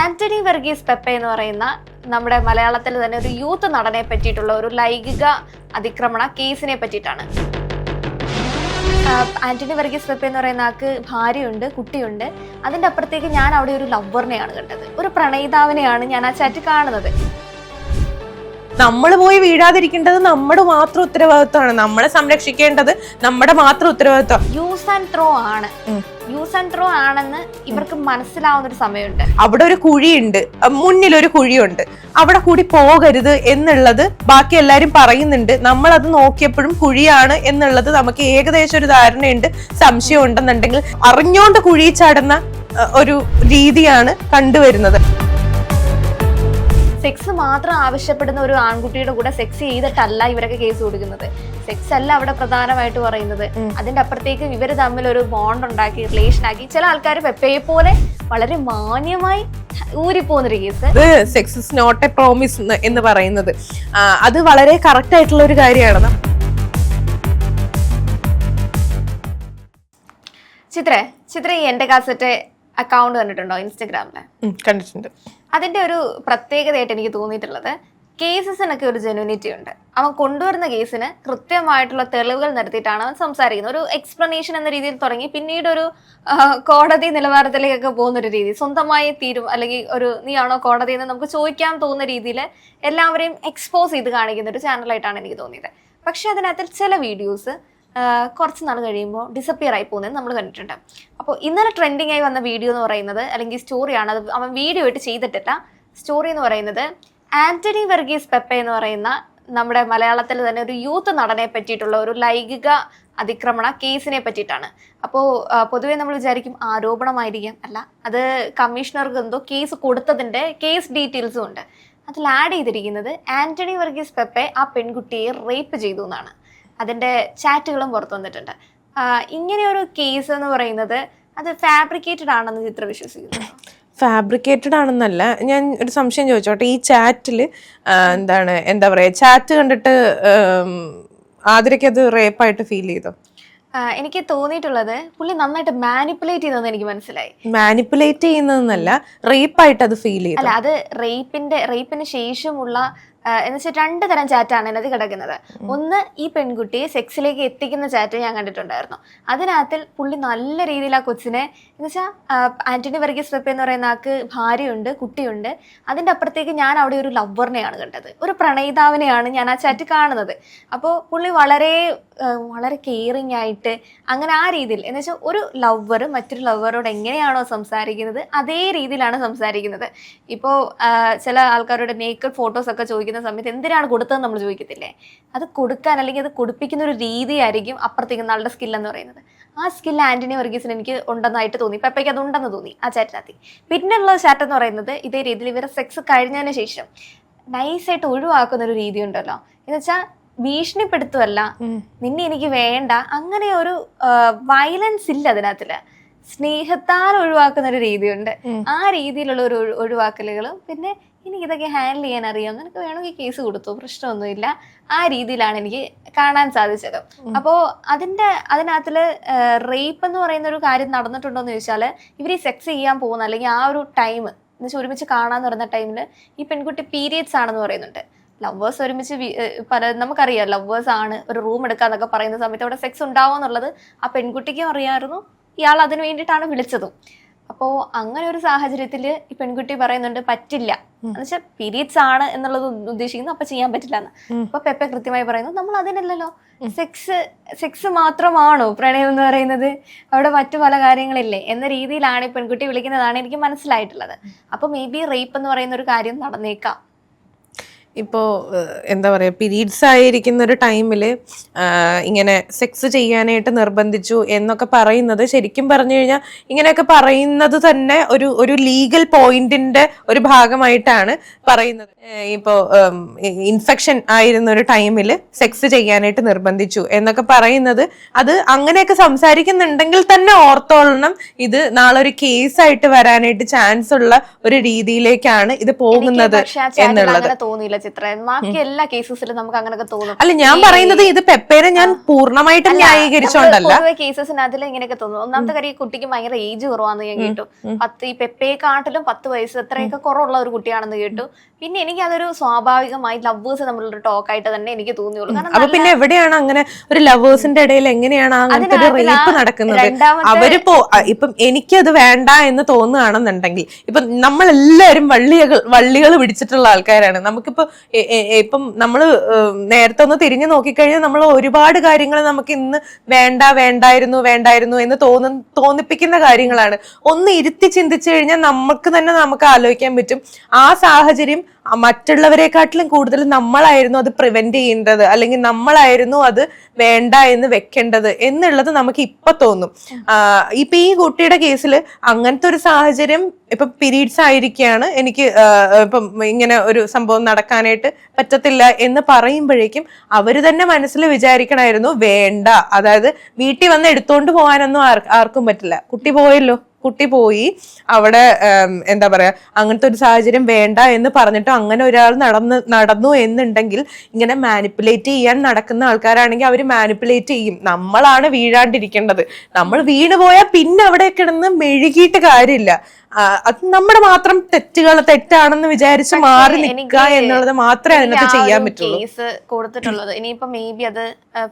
Antony വെർഗീസ് Peppa എന്ന് പറയുന്ന നമ്മുടെ മലയാളത്തിൽ തന്നെ ഒരു യൂത്ത് നടനെ പറ്റിയിട്ടുള്ള ഒരു ലൈംഗിക അതിക്രമണ കേസിനെ പറ്റിയിട്ടാണ്. ആന്റണി വർഗീസ് പെപ്പ എന്ന് പറയുന്ന ആൾക്ക് ഭാര്യയുണ്ട് കുട്ടിയുണ്ട്. അതിന്റെ അപ്പുറത്തേക്ക് ഞാൻ അവിടെ ഒരു ലവറിനെയാണ് കണ്ടത്. ഒരു പ്രണയിതാവിനെയാണ് ഞാൻ ആ ചാറ്റ് കാണുന്നത്. നമ്മൾ പോയി വീഴാതിരിക്കേണ്ടത് നമ്മുടെ മാത്രം ഉത്തരവാദിത്വമാണ്. നമ്മളെ സംരക്ഷിക്കേണ്ടത് നമ്മുടെ മാത്രം ഉത്തരവാദിത്വം. യൂസ് ആൻഡ് ത്രോ ആണ്. യൂസ് ആൻഡ് ത്രോ ആണെന്ന് ഇവർക്ക് മനസ്സിലാവുന്ന ഒരു സമയമുണ്ട്. അവിടെ ഒരു കുഴിയുണ്ട്. മുന്നിൽ ഒരു കുഴിയുണ്ട്. അവിടെ കൂടി പോകരുത് എന്നുള്ളത് ബാക്കി എല്ലാരും പറയുന്നുണ്ട്. നമ്മൾ അത് നോക്കിയപ്പോഴും കുഴിയാണ് എന്നുള്ളത് നമുക്ക് ഏകദേശം ഒരു ധാരണയുണ്ട്. സംശയം ഉണ്ടെന്നുണ്ടെങ്കിൽ അറിഞ്ഞോണ്ട് കുഴി ചാടുന്ന ഒരു രീതിയാണ് കണ്ടുവരുന്നത്. സെക്സ് മാത്രം ആവശ്യപ്പെടുന്ന ഒരു ആൺകുട്ടിയുടെ കൂടെ സെക്സ് ചെയ്തിട്ടല്ല ഇവരൊക്കെ കേസ് കൊടുക്കുന്നത്. സെക്സ് അല്ല അവിടെ പ്രധാനമായിട്ട് പറയുന്നത്. അതിന്റെ അപ്പുറത്തേക്ക് ഇവർ തമ്മിൽ ഒരു ബോണ്ട് ഉണ്ടാക്കി റിലേഷൻ ആക്കി. ചില ആൾക്കാർ പെപ്പയെ പോലെ വളരെ മാന്യമായി ഊരിപ്പോകുന്നൊരു കേസ് ഇത് sex is not a promise എന്ന് പറയുന്നത്. അത് വളരെ കറക്റ്റ് ആയിട്ടുള്ള ഒരു കാര്യമാണ്. ചിത്ര ചിത്ര ഈ എന്റെ കാസറ്റ് അക്കൗണ്ട് കണ്ടിട്ടുണ്ടോ? ഇൻസ്റ്റഗ്രാമിൽ കണ്ടിട്ടുണ്ട്. അതിന്റെ ഒരു പ്രത്യേകതയായിട്ട് എനിക്ക് തോന്നിയിട്ടുള്ളത് കേസസിനൊക്കെ ഒരു ജെനുവിനിറ്റി ഉണ്ട്. അവൻ കൊണ്ടുവരുന്ന കേസിന് കൃത്യമായിട്ടുള്ള തെളിവുകൾ നടത്തിയിട്ടാണ് അവൻ സംസാരിക്കുന്നത്. ഒരു എക്സ്പ്ലനേഷൻ എന്ന രീതിയിൽ തുടങ്ങി പിന്നീട് ഒരു കോടതി നിലവാരത്തിലേക്കൊക്കെ പോകുന്ന ഒരു രീതി. സ്വന്തമായി തീരും അല്ലെങ്കിൽ ഒരു നീയാണോ കോടതി എന്ന് നമുക്ക് ചോദിക്കാൻ തോന്നുന്ന രീതിയിൽ എല്ലാവരെയും എക്സ്പോസ് ചെയ്ത് കാണിക്കുന്ന ഒരു ചാനലായിട്ടാണ് എനിക്ക് തോന്നിയത്. പക്ഷെ അതിനകത്തിൽ ചില വീഡിയോസ് കുറച്ച് നാൾ കഴിയുമ്പോൾ ഡിസപ്പിയർ ആയി പോകുന്നത് നമ്മൾ കണ്ടിട്ടുണ്ട്. അപ്പോൾ ഇന്നലെ ട്രെൻഡിങ് ആയി വന്ന വീഡിയോ എന്ന് പറയുന്നത് അല്ലെങ്കിൽ സ്റ്റോറിയാണ് അത് അവൻ വീഡിയോ ആയിട്ട് ചെയ്തിട്ടില്ല. സ്റ്റോറി എന്ന് പറയുന്നത് ആന്റണി വെർഗീസ് പെപ്പ എന്ന് പറയുന്ന നമ്മുടെ മലയാളത്തിൽ തന്നെ ഒരു യൂത്ത് നടനെ പറ്റിയിട്ടുള്ള ഒരു ലൈംഗിക അതിക്രമണ കേസിനെ പറ്റിയിട്ടാണ്. അപ്പോൾ പൊതുവേ നമ്മൾ വിചാരിക്കും ആരോപണമായിരിക്കാം. അല്ല അത് കമ്മീഷണർക്ക് എന്തോ കേസ് കൊടുത്തതിന്റെ കേസ് ഡീറ്റെയിൽസും ഉണ്ട്. അതിൽ ആഡ് ചെയ്തിരിക്കുന്നത് ആന്റണി വർഗീസ് പെപ്പെ ആ പെൺകുട്ടിയെ റേപ്പ് ചെയ്തു എന്നാണ്. അതിന്റെ ചാറ്റുകളും പുറത്തു വന്നിട്ടുണ്ട്. ഇങ്ങനെ ഒരു കേസ് എന്ന് പറയുന്നത് അത് ഫാബ്രിക്കേറ്റഡ് ആണെന്ന് ചിത്ര വിശ്വസിക്കുന്നു. ഫാബ്രിക്കേറ്റഡ് ആണെന്നല്ല ഞാൻ ഒരു സംശയം ചോദിച്ചോട്ടെ ഈ ചാറ്റിൽ എന്താണ് എന്താ പറയുക ചാറ്റ് കണ്ടിട്ട് ആതിരയ്ക്ക് അത് റേപ്പായിട്ട് ഫീൽ ചെയ്തോ? എനിക്ക് തോന്നിയിട്ടുള്ളത് പുള്ളി നന്നായിട്ട് മാനിപ്പുലേറ്റ് ചെയ്തെന്ന് എനിക്ക് മനസ്സിലായി. മാനിപ്പുലേറ്റ് ചെയ്യുന്നതെന്നല്ല റേപ്പായിട്ട് അത് ഫീൽ ചെയ്തു? അല്ല അത് റേപ്പിന്റെ റേപ്പിന് ശേഷമുള്ള ആ, എന്ന് വെച്ചാൽ രണ്ട് തരം ചാറ്റാണ് അതിനകത്ത് കിടക്കുന്നത്. ഒന്ന് ഈ പെൺകുട്ടിയെ സെക്സിലേക്ക് എത്തിക്കുന്ന ചാറ്റ് ഞാൻ കണ്ടിട്ടുണ്ടായിരുന്നു. അതിനകത്തിൽ പുള്ളി നല്ല രീതിയിൽ ആ കൊച്ചിനെ എന്ന് വെച്ചാൽ ആന്റണി വർഗീസ് വെപ്പ് എന്ന് പറയുന്ന ആൾക്ക് ഭാര്യയുണ്ട് കുട്ടിയുണ്ട്. അതിന്റെ അപ്പുറത്തേക്ക് ഞാൻ അവിടെ ഒരു ലവറിനെയാണ് കണ്ടത്. ഒരു പ്രണയിതാവിനെയാണ് ഞാൻ ആ ചാറ്റ് കാണുന്നത്. അപ്പോൾ പുള്ളി വളരെ വളരെ കെയറിങ് ആയിട്ട് അങ്ങനെ ആ രീതിയിൽ എന്ന് വെച്ചാൽ ഒരു ലവർ മറ്റൊരു ലവറോട് എങ്ങനെയാണോ സംസാരിക്കുന്നത് അതേ രീതിയിലാണ് സംസാരിക്കുന്നത്. ഇപ്പോൾ ചില ആൾക്കാരുടെ നേക്കഡ് ഫോട്ടോസൊക്കെ ചോദിക്കുന്ന സമയത്ത് എന്തിനാണ് കൊടുത്തതെന്ന് നമ്മൾ ചോദിക്കത്തില്ലേ? അത് കൊടുക്കാൻ അല്ലെങ്കിൽ അത് കൊടുപ്പിക്കുന്ന ഒരു രീതിയായിരിക്കും അപ്പുറത്തേക്ക് നല്ല സ്കില്ലെന്ന് പറയുന്നത്. ആ സ്കിൽ ആന്റണി വർഗീസിന് എനിക്ക് ഉണ്ടെന്നായിട്ട് തോന്നി. പെപ്പയ്ക്ക് അത് ഉണ്ടെന്ന് തോന്നി ആ ചാറ്റിനകത്ത് പിന്നെയുള്ള ചാറ്റ് എന്ന് പറയുന്നത് ഇതേ രീതിയിൽ ഇവരെ സെക്സ് കഴിഞ്ഞതിന് ശേഷം നൈസായിട്ട് ഒഴിവാക്കുന്ന ഒരു രീതി ഉണ്ടല്ലോ. എന്ന് വെച്ചാൽ ഭീഷണിപ്പെടുത്തുമല്ല നിന്നെ എനിക്ക് വേണ്ട. അങ്ങനെ ഒരു വയലൻസ് ഇല്ല അതിനകത്തിൽ. സ്നേഹത്താൽ ഒഴിവാക്കുന്ന ഒരു രീതിയുണ്ട് ആ രീതിയിലുള്ള ഒരു ഒഴി- ഒഴിവാക്കലുകളും പിന്നെ എനിക്ക് ഇതൊക്കെ ഹാൻഡിൽ ചെയ്യാൻ അറിയാം? നിനക്ക് വേണമെങ്കിൽ കേസ് കൊടുത്തു പ്രശ്നമൊന്നുമില്ല. ആ രീതിയിലാണ് എനിക്ക് കാണാൻ സാധിച്ചത്. അപ്പോൾ അതിന്റെ അതിനകത്തിൽ റേപ്പ് എന്ന് പറയുന്ന ഒരു കാര്യം നടന്നിട്ടുണ്ടോ എന്ന് ചോദിച്ചാൽ ഇവർ ഈ സെക്സ് ചെയ്യാൻ പോകുന്ന അല്ലെങ്കിൽ ആ ഒരു ടൈം എന്ന് വെച്ചാൽ ഒരുമിച്ച് കാണാന്ന് പറയുന്ന ടൈമിൽ ഈ പെൺകുട്ടി പീരിയഡ്സ് ആണെന്ന് പറയുന്നുണ്ട്. ലവേഴ്സ് ഒരുമിച്ച് പല നമുക്കറിയാം ലവേഴ്സ് ആണ് ഒരു റൂം എടുക്കാന്നൊക്കെ പറയുന്ന സമയത്ത് അവിടെ സെക്സ് ഉണ്ടാവും എന്നുള്ളത് ആ പെൺകുട്ടിക്കും അറിയാമായിരുന്നു. ഇയാൾ അതിന് വേണ്ടിയിട്ടാണ് വിളിച്ചതും. അപ്പോൾ അങ്ങനെ ഒരു സാഹചര്യത്തിൽ ഈ പെൺകുട്ടി പറയുന്നുണ്ട് പറ്റില്ല. എന്നുവെച്ചാൽ പീരീഡ്സ് ആണ് എന്നുള്ളത് ഉദ്ദേശിക്കുന്നു അപ്പൊ ചെയ്യാൻ പറ്റില്ല എന്ന്. അപ്പൊ പെപ്പെ കൃത്യമായി പറയുന്നു നമ്മൾ അതിനല്ലല്ലോ. സെക്സ് സെക്സ് മാത്രമാണോ പ്രണയം എന്ന് പറയുന്നത്? അവിടെ മറ്റു പല കാര്യങ്ങളില്ലേ? എന്ന രീതിയിലാണ് ഈ പെൺകുട്ടി വിളിക്കുന്നതാണ് എനിക്ക് മനസ്സിലായിട്ടുള്ളത്. അപ്പൊ മേ ബി റേപ്പ് എന്ന് പറയുന്ന ഒരു കാര്യം നടന്നേക്കാം. ഇപ്പോൾ എന്താ പറയുക പീരീഡ്സ് ആയിരിക്കുന്ന ഒരു ടൈമിൽ ഇങ്ങനെ സെക്സ് ചെയ്യാനായിട്ട് നിർബന്ധിച്ചു എന്നൊക്കെ പറയുന്നത് ശരിക്കും പറഞ്ഞു കഴിഞ്ഞാൽ ഇങ്ങനെയൊക്കെ പറയുന്നത് തന്നെ ഒരു ഒരു ലീഗൽ പോയിന്റിന്റെ ഒരു ഭാഗമായിട്ടാണ് പറയുന്നത്. ഇപ്പോൾ ഇൻഫെക്ഷൻ ആയിരുന്ന ഒരു ടൈമിൽ സെക്സ് ചെയ്യാനായിട്ട് നിർബന്ധിച്ചു എന്നൊക്കെ പറയുന്നത് അത് അങ്ങനെയൊക്കെ സംസാരിക്കുന്നുണ്ടെങ്കിൽ തന്നെ ഓർത്തോളണം. ഇത് നാളെ ഒരു കേസായിട്ട് വരാനായിട്ട് ചാൻസ് ഉള്ള ഒരു രീതിയിലേക്കാണ് ഇത് പോകുന്നത് എന്നുള്ളത്. തോന്നിയില്ല. ചിത്ര ബാക്കി എല്ലാ കേസസിലും നമുക്ക് അങ്ങനെയൊക്കെ തോന്നും. അല്ല ഞാൻ പറയുന്നത് ഇത് പെപ്പേനെ ഞാൻ പൂർണമായിട്ടും ന്യായീകരിച്ചോണ്ടല്ല. കേസസിനകത്തിൽ ഇങ്ങനെയൊക്കെ തോന്നും. ഒന്നാമത്തെ കാര്യം ഈ കുട്ടിക്ക് ഭയങ്കര ഏജ് കുറവാന്ന് ഞാൻ കേട്ടു. പത്ത് ഈ പെപ്പയെക്കാട്ടിലും പത്ത് വയസ്സ് എത്രയൊക്കെ കുറവുള്ള ഒരു കുട്ടിയാണെന്ന് കേട്ടു. പിന്നെ എനിക്ക് അതൊരു സ്വാഭാവികമായി ലവേഴ്സ് തമ്മിലുള്ള ടോക്ക് ആയിട്ട് തന്നെ എനിക്ക് തോന്നിയുള്ളൂ. അപ്പൊ പിന്നെ എവിടെയാണ് അങ്ങനെ ഒരു ലവേഴ്സിന്റെ ഇടയിൽ എങ്ങനെയാണ് അങ്ങനത്തെ ഒരു റേപ്പ് നടക്കുന്നത്? അവർ അവരിപ്പോ ഇപ്പം എനിക്കത് വേണ്ട എന്ന് തോന്നുകയാണെന്നുണ്ടെങ്കിൽ ഇപ്പൊ നമ്മളെല്ലാവരും വള്ളികൾ വള്ളികൾ പിടിച്ചിട്ടുള്ള ആൾക്കാരാണ്. നമുക്കിപ്പോ ഇപ്പം നമ്മൾ നേരത്തെ ഒന്ന് തിരിഞ്ഞു നോക്കിക്കഴിഞ്ഞാൽ നമ്മൾ ഒരുപാട് കാര്യങ്ങൾ നമുക്ക് ഇന്ന് വേണ്ട വേണ്ടായിരുന്നു വേണ്ടായിരുന്നു എന്ന് തോന്നു തോന്നിപ്പിക്കുന്ന കാര്യങ്ങളാണ്. ഒന്ന് ഇരുത്തി ചിന്തിച്ചു കഴിഞ്ഞാൽ നമുക്ക് തന്നെ നമുക്ക് ആലോചിക്കാൻ പറ്റും. ആ സാഹചര്യം മറ്റുള്ളവരെക്കാട്ടിലും കൂടുതൽ നമ്മളായിരുന്നു അത് പ്രിവെന്റ് ചെയ്യേണ്ടത്. അല്ലെങ്കിൽ നമ്മളായിരുന്നു അത് വേണ്ട എന്ന് വെക്കേണ്ടത് എന്നുള്ളത് നമുക്ക് ഇപ്പൊ തോന്നും. ഇപ്പൊ ഈ കുട്ടിയുടെ കേസിൽ അങ്ങനത്തെ ഒരു സാഹചര്യം ഇപ്പൊ പീരീഡ്സ് ആയിരിക്കുകയാണ് എനിക്ക് ഇപ്പം ഇങ്ങനെ ഒരു സംഭവം നടക്കാനായിട്ട് പറ്റത്തില്ല എന്ന് പറയുമ്പോഴേക്കും അവർ തന്നെ മനസ്സിൽ വിചാരിക്കണമായിരുന്നു വേണ്ട. അതായത് വീട്ടിൽ വന്ന് എടുത്തോണ്ട് പോകാനൊന്നും ആർക്കും പറ്റില്ല. കുട്ടി പോയല്ലോ. കുട്ടി പോയി അവിടെ എന്താ പറയാ അങ്ങനത്തെ ഒരു സാഹചര്യം വേണ്ട എന്ന് പറഞ്ഞിട്ട് അങ്ങനെ ഒരാൾ നടന്ന് നടന്നു എന്നുണ്ടെങ്കിൽ ഇങ്ങനെ മാനിപ്പുലേറ്റ് ചെയ്യാൻ നടക്കുന്ന ആൾക്കാരാണെങ്കിൽ അവർ മാനിപ്പുലേറ്റ് ചെയ്യും. നമ്മളാണ് വീഴാണ്ടിരിക്കേണ്ടത്. നമ്മൾ വീണ് പോയാൽ പിന്നെ അവിടെ കിടന്ന് മെഴുകിയിട്ട് കാര്യമില്ല. അത് നമ്മുടെ മാത്രം തെറ്റുകൾ തെറ്റാണെന്ന് വിചാരിച്ച് മാറി നിൽക്കുക എന്നുള്ളത് മാത്രമേ അതിനകത്ത് ചെയ്യാൻ പറ്റുള്ളൂ. കേസ് കൊടുത്തിട്ടുള്ളത്. ഇനിയിപ്പോ മേ ബി അത്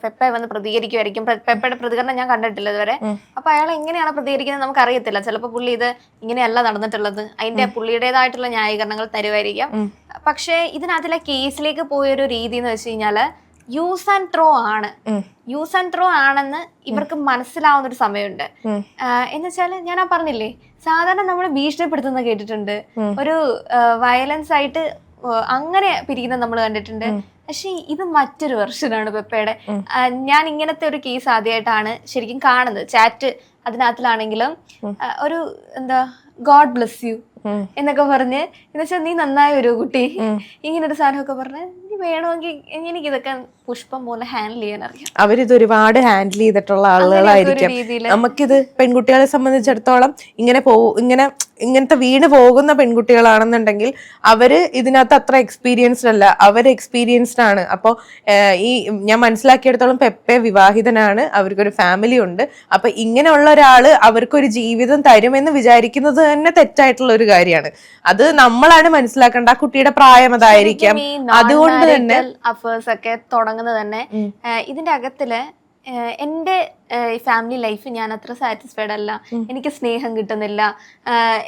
പെപ്പ വന്ന് പ്രതികരിക്കുമായിരിക്കും. പെപ്പയുടെ പ്രതികരണം ഞാൻ കണ്ടിട്ടില്ല ഇതുവരെ. അപ്പൊ അയാൾ എങ്ങനെയാണ് പ്രതികരിക്കുന്നത് നമുക്ക് അറിയത്തില്ല ചിലപ്പോൾ പുള്ളി ഇത് ഇങ്ങനെയല്ല നടന്നിട്ടുള്ളത്. അതിന്റെ പുള്ളിയുടേതായിട്ടുള്ള ന്യായീകരണങ്ങൾ തരുമായിരിക്കാം. പക്ഷേ ഇതിനകത്തിലെ കേസിലേക്ക് പോയൊരു രീതി എന്ന് വെച്ച് കഴിഞ്ഞാൽ യൂസ് ആൻഡ് ത്രോ ആണ്. യൂസ് ആൻഡ് ത്രോ ആണെന്ന് ഇവർക്ക് മനസ്സിലാവുന്ന ഒരു സമയമുണ്ട്. എന്ന് വെച്ചാൽ ഞാൻ ആ പറഞ്ഞില്ലേ സാധാരണ നമ്മൾ ഭീഷണിപ്പെടുത്തുന്ന കേട്ടിട്ടുണ്ട്. ഒരു വയലൻസ് ആയിട്ട് അങ്ങനെ പിരിക്കുന്ന നമ്മൾ കണ്ടിട്ടുണ്ട്. പക്ഷെ ഇത് മറ്റൊരു വെർഷനാണ് പെപ്പയുടെ. ഞാൻ ഇങ്ങനത്തെ ഒരു കേസ് ആദ്യമായിട്ടാണ് ശരിക്കും കാണുന്നത്. ചാറ്റ് അതിനകത്തിലാണെങ്കിലും ഒരു എന്താ ഗോഡ് ബ്ലെസ് യു. എന്നൊക്കെ പറഞ്ഞ്. എന്നുവെച്ചാ നീ നന്നായ ഒരു കുട്ടി. ഇങ്ങനെ ഒരു സാധനമൊക്കെ പറഞ്ഞ് നീ വേണമെങ്കിൽ എനിക്കിതൊക്കെ പുഷ്പം പോലെ ഹാൻഡിൽ ചെയ്യാൻ അറിയാം. അവരിത് ഒരുപാട് ഹാൻഡിൽ ചെയ്തിട്ടുള്ള ആളുകളായിരിക്കും. നമുക്കിത് പെൺകുട്ടികളെ സംബന്ധിച്ചിടത്തോളം ഇങ്ങനെ പോ ഇങ്ങനെ ഇങ്ങനത്തെ വീണ് പോകുന്ന പെൺകുട്ടികളാണെന്നുണ്ടെങ്കിൽ അവർ ഇതിനകത്ത് അത്ര എക്സ്പീരിയൻസ്ഡ് അല്ല. അവർ എക്സ്പീരിയൻസ്ഡ് ആണ്. അപ്പോൾ ഈ ഞാൻ മനസ്സിലാക്കിയെടുത്തോളം പെപ്പെ വിവാഹിതനാണ്. അവർക്കൊരു ഫാമിലി ഉണ്ട്. അപ്പൊ ഇങ്ങനെയുള്ള ഒരാൾ അവർക്കൊരു ജീവിതം തരുമെന്ന് വിചാരിക്കുന്നത് തന്നെ തെറ്റായിട്ടുള്ള ഒരു കാര്യമാണ്. അത് നമ്മളാണ് മനസ്സിലാക്കേണ്ട ആ കുട്ടിയുടെ പ്രായം അതായിരിക്കാം. അതുകൊണ്ട് തന്നെ അഫേഴ്സ് ഒക്കെ തുടങ്ങുന്നത് തന്നെ ഇതിന്റെ അകത്തിൽ എന്റെ ഫാമിലി ലൈഫ് ഞാൻ അത്ര സാറ്റിസ്ഫൈഡ് അല്ല. എനിക്ക് സ്നേഹം കിട്ടുന്നില്ല.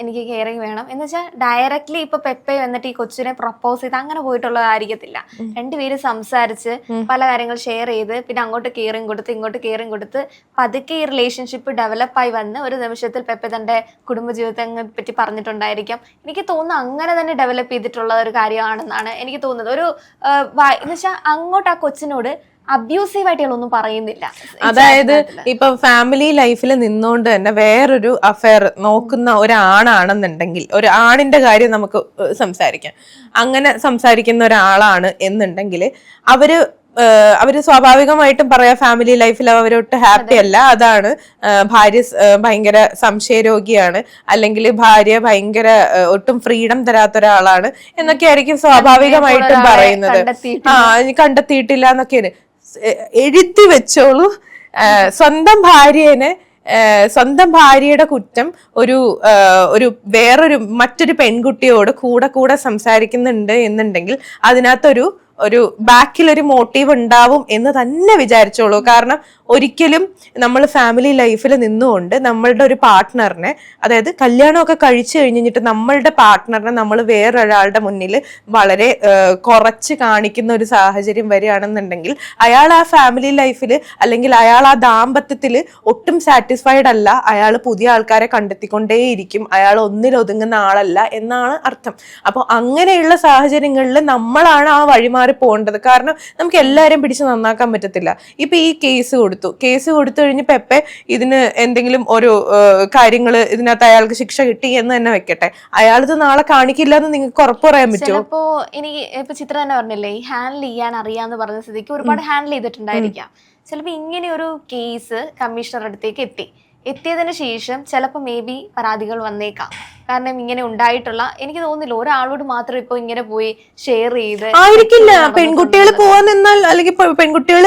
എനിക്ക് കെയറിങ് വേണം. എന്ന് വെച്ചാൽ ഡയറക്റ്റ്ലി ഇപ്പൊ പെപ്പെ വന്നിട്ട് ഈ കൊച്ചിനെ പ്രപ്പോസ് ചെയ്ത് അങ്ങനെ പോയിട്ടുള്ളതായിരിക്കത്തില്ല. രണ്ടുപേരും സംസാരിച്ച് പല കാര്യങ്ങൾ ഷെയർ ചെയ്ത് പിന്നെ അങ്ങോട്ട് കെയറിങ് കൊടുത്ത് ഇങ്ങോട്ട് കെയറിങ് കൊടുത്ത് പതുക്കെ ഈ റിലേഷൻഷിപ്പ് ഡെവലപ്പായി വന്ന് ഒരു നിമിഷത്തിൽ പെപ്പെ തന്റെ കുടുംബജീവിതത്തെ പറ്റി പറഞ്ഞിട്ടുണ്ടായിരിക്കാം. എനിക്ക് തോന്നുന്നു അങ്ങനെ തന്നെ ഡെവലപ്പ് ചെയ്തിട്ടുള്ള ഒരു കാര്യമാണെന്നാണ് എനിക്ക് തോന്നുന്നത്. ഒരു എന്ന് വെച്ചാൽ അങ്ങോട്ട് ആ കൊച്ചിനോട് അബ്യൂസീവ് ആയിട്ട് ഇയാളൊന്നും പറയുന്നില്ല അതായത്. ഇപ്പൊ ഫാമിലി ലൈഫിൽ നിന്നുകൊണ്ട് തന്നെ വേറൊരു അഫയർ നോക്കുന്ന ഒരാണാണെന്നുണ്ടെങ്കിൽ ഒരു ആണിന്റെ കാര്യം നമുക്ക് സംസാരിക്കാം. അങ്ങനെ സംസാരിക്കുന്ന ഒരാളാണ് എന്നുണ്ടെങ്കിൽ അവർ അവർ സ്വാഭാവികമായിട്ടും പറയാ ഫാമിലി ലൈഫിൽ അവരൊട്ട് ഹാപ്പി അല്ല. അതാണ് ഭാര്യ ഭയങ്കര സംശയരോഗിയാണ്. അല്ലെങ്കിൽ ഭാര്യ ഭയങ്കര ഒട്ടും ഫ്രീഡം തരാത്ത ഒരാളാണ് എന്നൊക്കെ ആയിരിക്കും സ്വാഭാവികമായിട്ടും പറയുന്നത്. ആ കണ്ടെത്തിയിട്ടില്ല എന്നൊക്കെയാണ്. എഴുതി വെച്ചോളൂ. സ്വന്തം ഭാര്യേനെ സ്വന്തം ഭാര്യയുടെ കുറ്റം ഒരു ഒരു വേറൊരു മറ്റൊരു പെൺകുട്ടിയോട് കൂടെ കൂടെ സംസാരിക്കുന്നുണ്ട് എന്നുണ്ടെങ്കിൽ അതിനകത്തൊരു ഒരു ബാക്കിൽ ഒരു മോട്ടീവ് ഉണ്ടാവും എന്ന് തന്നെ വിചാരിച്ചോളൂ. കാരണം ഒരിക്കലും നമ്മൾ ഫാമിലി ലൈഫിൽ നിന്നുകൊണ്ട് നമ്മളുടെ ഒരു പാർട്ട്ണറിനെ അതായത് കല്യാണമൊക്കെ കഴിച്ചു കഴിഞ്ഞിട്ട് നമ്മളുടെ പാർട്ട്ണറിനെ നമ്മൾ വേറൊരാളുടെ മുന്നിൽ വളരെ കുറച്ച് കാണിക്കുന്ന ഒരു സാഹചര്യം വരികയാണെന്നുണ്ടെങ്കിൽ അയാൾ ആ ഫാമിലി ലൈഫിൽ അല്ലെങ്കിൽ അയാൾ ആ ദാമ്പത്യത്തിൽ ഒട്ടും സാറ്റിസ്ഫൈഡ് അല്ല. അയാൾ പുതിയ ആൾക്കാരെ കണ്ടെത്തിക്കൊണ്ടേയിരിക്കും. അയാൾ ഒന്നിൽ ഒതുങ്ങുന്ന ആളല്ല എന്നാണ് അർത്ഥം. അപ്പോൾ അങ്ങനെയുള്ള സാഹചര്യങ്ങളിൽ നമ്മളാണ് ആ വഴിമാറി പോകേണ്ടത്. കാരണം നമുക്ക് എല്ലാവരും പിടിച്ച് നന്നാക്കാൻ പറ്റത്തില്ല. ഇപ്പൊ ഈ കേസ് കൊടുത്തു. കേസ് കൊടുത്തു കഴിഞ്ഞ് പെപ്പെ ഇതിന് എന്തെങ്കിലും ഒരു കാര്യങ്ങൾ ഇതിനകത്ത് അയാൾക്ക് ശിക്ഷ കിട്ടി എന്ന് തന്നെ വെക്കട്ടെ. അയാൾ ഇത് നാളെ കാണിക്കില്ല എന്ന് നിങ്ങൾക്ക് ഉറപ്പ് പറയാൻ പറ്റുമോ? ചിലപ്പോ എനിക്ക് ഇപ്പൊ ചിത്ര തന്നെ പറഞ്ഞില്ലേ ഈ ഹാൻഡിൽ ചെയ്യാൻ അറിയാന്ന് പറഞ്ഞ സ്ഥിതിക്ക് ഒരുപാട് ഹാൻഡിൽ ചെയ്തിട്ടുണ്ടായിരിക്കാം. ചിലപ്പോ ഇങ്ങനെ ഒരു കേസ് കമ്മീഷണറുടെ അടുത്തേക്ക് എത്തി. എത്തിയതിന് ശേഷം ചിലപ്പോൾ മേ ബി പരാതികൾ വന്നേക്കാം. കാരണം ഇങ്ങനെ ഉണ്ടായിട്ടുള്ള എനിക്ക് തോന്നുന്നില്ല ഒരാളോട് മാത്രം ഇപ്പൊ ഇങ്ങനെ പോയി ഷെയർ ചെയ്ത് ആയിരിക്കില്ല. പെൺകുട്ടികൾ പോവാൻ നിന്നാൽ അല്ലെങ്കിൽ പെൺകുട്ടികൾ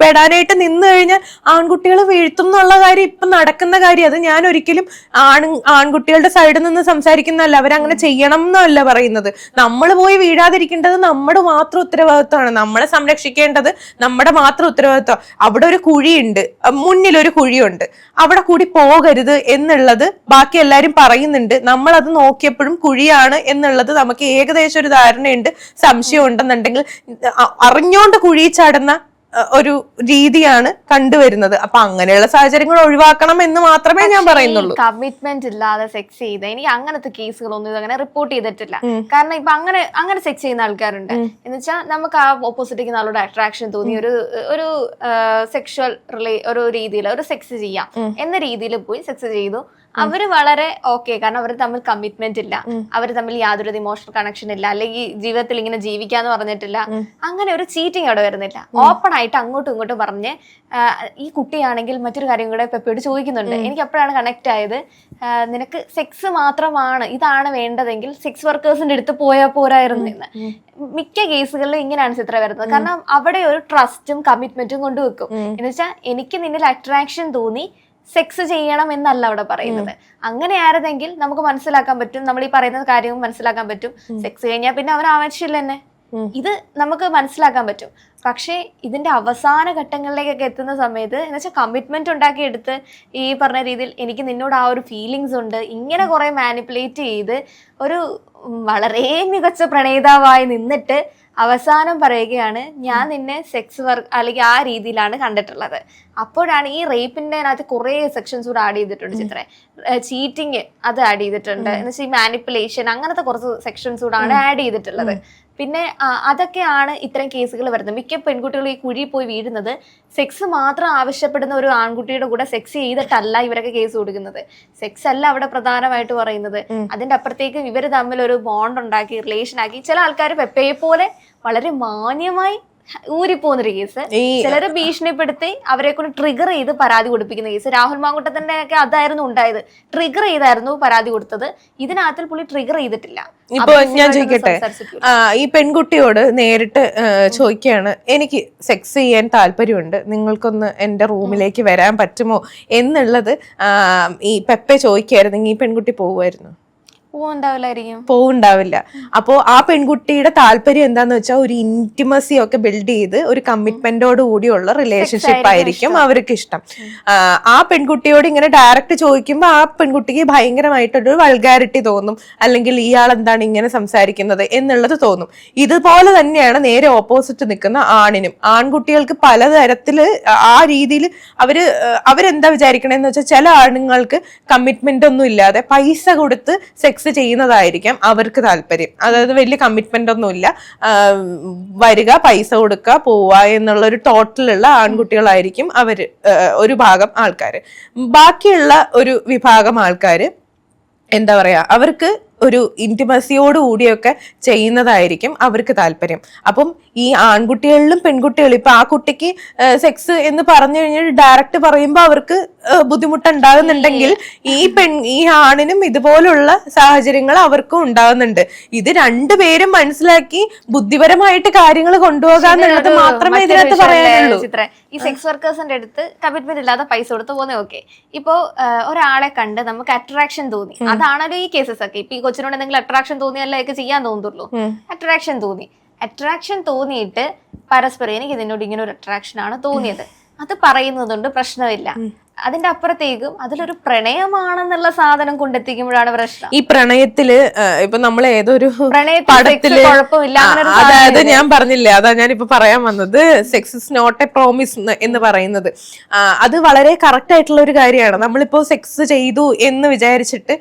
പെടാനായിട്ട് നിന്ന് കഴിഞ്ഞാൽ ആൺകുട്ടികൾ വീഴ്ത്തും എന്നുള്ള കാര്യം ഇപ്പൊ നടക്കുന്ന കാര്യം. അത് ഞാൻ ഒരിക്കലും ആണ് ആൺകുട്ടികളുടെ സൈഡിൽ നിന്ന് സംസാരിക്കുന്നതല്ല. അവരങ്ങനെ ചെയ്യണം എന്നല്ല പറയുന്നത്. നമ്മൾ പോയി വീഴാതിരിക്കേണ്ടത് നമ്മുടെ മാത്രം ഉത്തരവാദിത്വമാണ്. നമ്മളെ സംരക്ഷിക്കേണ്ടത് നമ്മുടെ മാത്രം ഉത്തരവാദിത്വം. അവിടെ ഒരു കുഴിയുണ്ട്. മുന്നിൽ ഒരു കുഴിയുണ്ട്. അവിടെ കൂടി പോകരുത് എന്നുള്ളത് ബാക്കി എല്ലാരും പറയുന്നുണ്ട്. നമ്മൾ അത് നോക്കിയപ്പോഴും കുഴിയാണ് എന്നുള്ളത് നമുക്ക് ഏകദേശം ഒരു ധാരണയുണ്ട് സംശയം ഉണ്ടെന്നുണ്ടെങ്കിൽ അറിഞ്ഞോണ്ട് കുഴി ചാടുന്ന ഒരു രീതിയാണ് കണ്ടുവരുന്നത്. അപ്പൊ അങ്ങനെയുള്ള സാഹചര്യങ്ങൾ ഒഴിവാക്കണം എന്ന് മാത്രമേ ഞാൻ പറയുന്നുള്ളൂ. കമ്മിറ്റ്മെന്റ് ഇല്ലാതെ സെക്സ് ചെയ്ത എനിക്ക് അങ്ങനത്തെ കേസുകളൊന്നും അങ്ങനെ റിപ്പോർട്ട് ചെയ്തിട്ടില്ല. കാരണം ഇപ്പൊ അങ്ങനെ അങ്ങനെ സെക്സ് ചെയ്യുന്ന ആൾക്കാരുണ്ട്. എന്ന് വെച്ചാൽ നമുക്ക് ആ ഓപ്പോസിറ്റ് ആളോട് അട്രാക്ഷൻ തോന്നി ഒരു ഒരു സെക്ഷൽ റിലേ ഒരു രീതിയിൽ ഒരു സെക്സ് ചെയ്യാം. എന്ന രീതിയിൽ പോയി സെക്സ് ചെയ്തു. അവർ വളരെ ഓക്കെ കാരണം അവർ തമ്മിൽ കമ്മിറ്റ്മെന്റ് ഇല്ല. അവർ തമ്മിൽ യാതൊരു ഇമോഷണൽ കണക്ഷൻ ഇല്ല. അല്ലെങ്കിൽ ജീവിതത്തിൽ ഇങ്ങനെ ജീവിക്കാന്ന് പറഞ്ഞിട്ടില്ല. അങ്ങനെ ഒരു ചീറ്റിംഗ് അവിടെ വരുന്നില്ല. ഓപ്പൺ ആയിട്ട് അങ്ങോട്ടും ഇങ്ങോട്ടും പറഞ്ഞ് ഈ കുട്ടിയാണെങ്കിൽ മറ്റൊരു കാര്യം കൂടെ പെപ്പയോട് ചോദിക്കുന്നുണ്ട്. എനിക്ക് അപ്പോഴാണ് കണക്ട് ആയത്. നിനക്ക് സെക്സ് മാത്രമാണ് ഇതാണ് വേണ്ടതെങ്കിൽ സെക്സ് വർക്കേഴ്സിന്റെ അടുത്ത് പോയാൽ പോരായിരുന്നു എന്ന്. മിക്ക കേസുകളിലും ഇങ്ങനെയാണ് ചിത്ര വരുന്നത്. കാരണം അവിടെ ഒരു ട്രസ്റ്റും കമ്മിറ്റ്മെന്റും കൊണ്ടുവെക്കും എന്ന് വെച്ചാൽ എനിക്ക് നിന്നിൽ അട്രാക്ഷൻ തോന്നി സെക്സ് ചെയ്യണം എന്നല്ല അവിടെ പറയുന്നത്. അങ്ങനെ ആയിരുന്നെങ്കിൽ നമുക്ക് മനസ്സിലാക്കാൻ പറ്റും. നമ്മൾ ഈ പറയുന്ന കാര്യവും മനസ്സിലാക്കാൻ പറ്റും. സെക്സ് കഴിഞ്ഞാൽ പിന്നെ അവൻ ആവശ്യമില്ല തന്നെ ഇത് നമുക്ക് മനസ്സിലാക്കാൻ പറ്റും. പക്ഷേ ഇതിന്റെ അവസാന ഘട്ടങ്ങളിലേക്കൊക്കെ എത്തുന്ന സമയത്ത് എന്ന് വെച്ചാൽ കമ്മിറ്റ്മെന്റ് ഉണ്ടാക്കിയെടുത്ത് ഈ പറഞ്ഞ രീതിയിൽ എനിക്ക് നിന്നോട് ആ ഒരു ഫീലിങ്സ് ഉണ്ട്. ഇങ്ങനെ കുറെ മാനിപ്പുലേറ്റ് ചെയ്ത് ഒരു വളരെ മികച്ച പ്രണയിതാവായി നിന്നിട്ട് അവസാനം പറയുകയാണ് ഞാൻ നിന്നെ സെക്സ് വർക്ക് അല്ലെങ്കിൽ ആ രീതിയിലാണ് കണ്ടിട്ടുള്ളത്. അപ്പോഴാണ് ഈ റേപ്പിന്റെ അതിനകത്ത് കുറേ സെക്ഷൻസ് കൂടെ ആഡ് ചെയ്തിട്ടുണ്ട് ചിത്ര. ചീറ്റിങ് അത് ആഡ് ചെയ്തിട്ടുണ്ട്. എന്ന് വെച്ചാൽ ഈ മാനിപ്പുലേഷൻ അങ്ങനത്തെ കുറച്ച് സെക്ഷൻസ് കൂടെ ആണ് ആഡ് ചെയ്തിട്ടുള്ളത്. പിന്നെ അതൊക്കെയാണ് ഇത്തരം കേസുകൾ വരുന്നത്. മിക്ക പെൺകുട്ടികളും ഈ കുഴി പോയി വീഴുന്നത് സെക്സ് മാത്രം ആവശ്യപ്പെടുന്ന ഒരു ആൺകുട്ടിയുടെ കൂടെ സെക്സ് ചെയ്തിട്ടല്ല ഇവരൊക്കെ കേസ് കൊടുക്കുന്നത്. സെക്സ് അല്ല അവിടെ പ്രധാനമായിട്ട് പറയുന്നത്. അതിന്റെ അപ്പുറത്തേക്ക് ഇവർ തമ്മിൽ ഒരു ബോണ്ട് ഉണ്ടാക്കി റിലേഷൻ ആക്കി. ചില ആൾക്കാർ പെപ്പയെ പോലെ വളരെ മാന്യമായി ഊരിപ്പോകുന്നൊരു കേസ് ചിലരെ ഭീഷണിപ്പെടുത്തി അവരെ കൊണ്ട് ട്രിഗർ ചെയ്ത് പരാതി കൊടുപ്പിക്കുന്ന കേസ് രാഹുൽ മാങ്കുട്ടത്തിന്റെ ഒക്കെ അതായിരുന്നു ഉണ്ടായത്. ട്രിഗർ ചെയ്തായിരുന്നു പരാതി കൊടുത്തത്. ഇതിനകത്തിൽ പുള്ളി ട്രിഗർ ചെയ്തിട്ടില്ല. ഇപ്പൊ ഞാൻ ചോദിക്കട്ടെ? ഈ പെൺകുട്ടിയോട് നേരിട്ട് ചോദിക്കുകയാണ് എനിക്ക് സെക്സ് ചെയ്യാൻ താല്പര്യമുണ്ട്. നിങ്ങൾക്കൊന്ന് എന്റെ റൂമിലേക്ക് വരാൻ പറ്റുമോ? എന്നുള്ളത് ഈ പെപ്പെ ചോദിക്കായിരുന്നെങ്കിൽ ഈ പെൺകുട്ടി പോവുമായിരുന്നു. പോവുണ്ടാവില്ല. അപ്പോ ആ പെൺകുട്ടിയുടെ താല്പര്യം എന്താന്ന് വെച്ചാൽ ഒരു ഇന്റിമസി ഒക്കെ ബിൽഡ് ചെയ്ത് ഒരു കമ്മിറ്റ്മെന്റോട് കൂടിയുള്ള റിലേഷൻഷിപ്പ് ആയിരിക്കും അവർക്ക് ഇഷ്ടം. ആ, പെൺകുട്ടിയോട് ഇങ്ങനെ ഡയറക്റ്റ് ചോദിക്കുമ്പോൾ ആ പെൺകുട്ടിക്ക് ഭയങ്കരമായിട്ടൊരു വൾഗാരിറ്റി തോന്നും. അല്ലെങ്കിൽ ഇയാൾ എന്താണ് ഇങ്ങനെ സംസാരിക്കുന്നത് എന്നുള്ളത് തോന്നും. ഇതുപോലെ തന്നെയാണ് നേരെ ഓപ്പോസിറ്റ് നിൽക്കുന്ന ആണിനും. ആൺകുട്ടികൾക്ക് പലതരത്തിൽ ആ രീതിയിൽ അവർ അവരെന്താ വിചാരിക്കണേന്ന് വെച്ചാൽ ചില ആണുങ്ങൾക്ക് കമ്മിറ്റ്മെന്റ് ഒന്നും ഇല്ലാതെ പൈസ കൊടുത്ത് സെക്സ് ചെയ്യുന്നതായിരിക്കാം അവർക്ക് താല്പര്യം. അതായത് വലിയ കമ്മിറ്റ്മെന്റ് ഒന്നുമില്ല. വരിക പൈസ കൊടുക്കുക പോവുക എന്നുള്ള ഒരു ടോട്ടലുള്ള ആൺകുട്ടികളായിരിക്കും അവർ ഒരു ഭാഗം ആൾക്കാർ ബാക്കിയുള്ള ഒരു വിഭാഗം ആൾക്കാർ എന്താ പറയുക അവർക്ക് ഒരു ഇന്റിമസിയോട് കൂടിയൊക്കെ ചെയ്യുന്നതായിരിക്കും അവർക്ക് താല്പര്യം. അപ്പം ഈ ആൺകുട്ടികളിലും പെൺകുട്ടികളും ഇപ്പൊ ആ കുട്ടിക്ക് സെക്സ് എന്ന് പറഞ്ഞു കഴിഞ്ഞാൽ ഡയറക്റ്റ് പറയുമ്പോൾ അവർക്ക് ബുദ്ധിമുട്ടുണ്ടാകുന്നുണ്ടെങ്കിൽ ഈ പെൺ ഈ ആണിനും ഇതുപോലുള്ള സാഹചര്യങ്ങൾ അവർക്കും ഉണ്ടാകുന്നുണ്ട്. ഇത് രണ്ടുപേരും മനസ്സിലാക്കി ബുദ്ധിപരമായിട്ട് കാര്യങ്ങൾ കൊണ്ടുപോകാൻ എന്നുള്ളത് മാത്രമേ ഇതിനകത്ത് പറയാനുള്ളൂ. ഈ സെക്സ് വർക്കേഴ്സിന്റെ അടുത്ത് കമ്മിറ്റ്മെന്റ് ഇല്ലാതെ പൈസ കൊടുത്ത് പോകുന്നത് ഓക്കെ ഇപ്പോ ഒരാളെ കണ്ട് നമുക്ക് അട്രാക്ഷൻ തോന്നി. അതാണല്ലോ ഈ കേസസ് ഒക്കെ. ഇപ്പൊ കൊച്ചിനോട് എന്തെങ്കിലും അട്രാക്ഷൻ തോന്നിയല്ലേ ഒക്കെ ചെയ്യാൻ തോന്നുള്ളൂ അട്രാക്ഷൻ തോന്നി. അട്രാക്ഷൻ തോന്നിയിട്ട് പരസ്പരം എനിക്ക് ഇതിനോട് ഇങ്ങനെ ഒരു അട്രാക്ഷൻ ആണ് തോന്നിയത്. അത് പറയുന്നതുകൊണ്ട് പ്രശ്നമില്ല. അതിന്റെ അപ്പുറത്തേക്കും അതിലൊരു പ്രണയമാണെന്നുള്ള സാധനം കൊണ്ടെത്തിക്കുമ്പോഴാണ് പ്രശ്നം. ഈ പ്രണയത്തിൽ ഇപ്പൊ നമ്മൾ ഏതൊരു പടത്തിൽ അതായത് ഞാൻ പറഞ്ഞില്ലേ അതാ ഞാനിപ്പോ പറയാൻ വന്നത് sex is not a promise എന്ന് പറയുന്നത്. അത് വളരെ കറക്റ്റ് ആയിട്ടുള്ള ഒരു കാര്യമാണ്. നമ്മളിപ്പോ സെക്സ് ചെയ്തു എന്ന് വിചാരിച്ചിട്ട്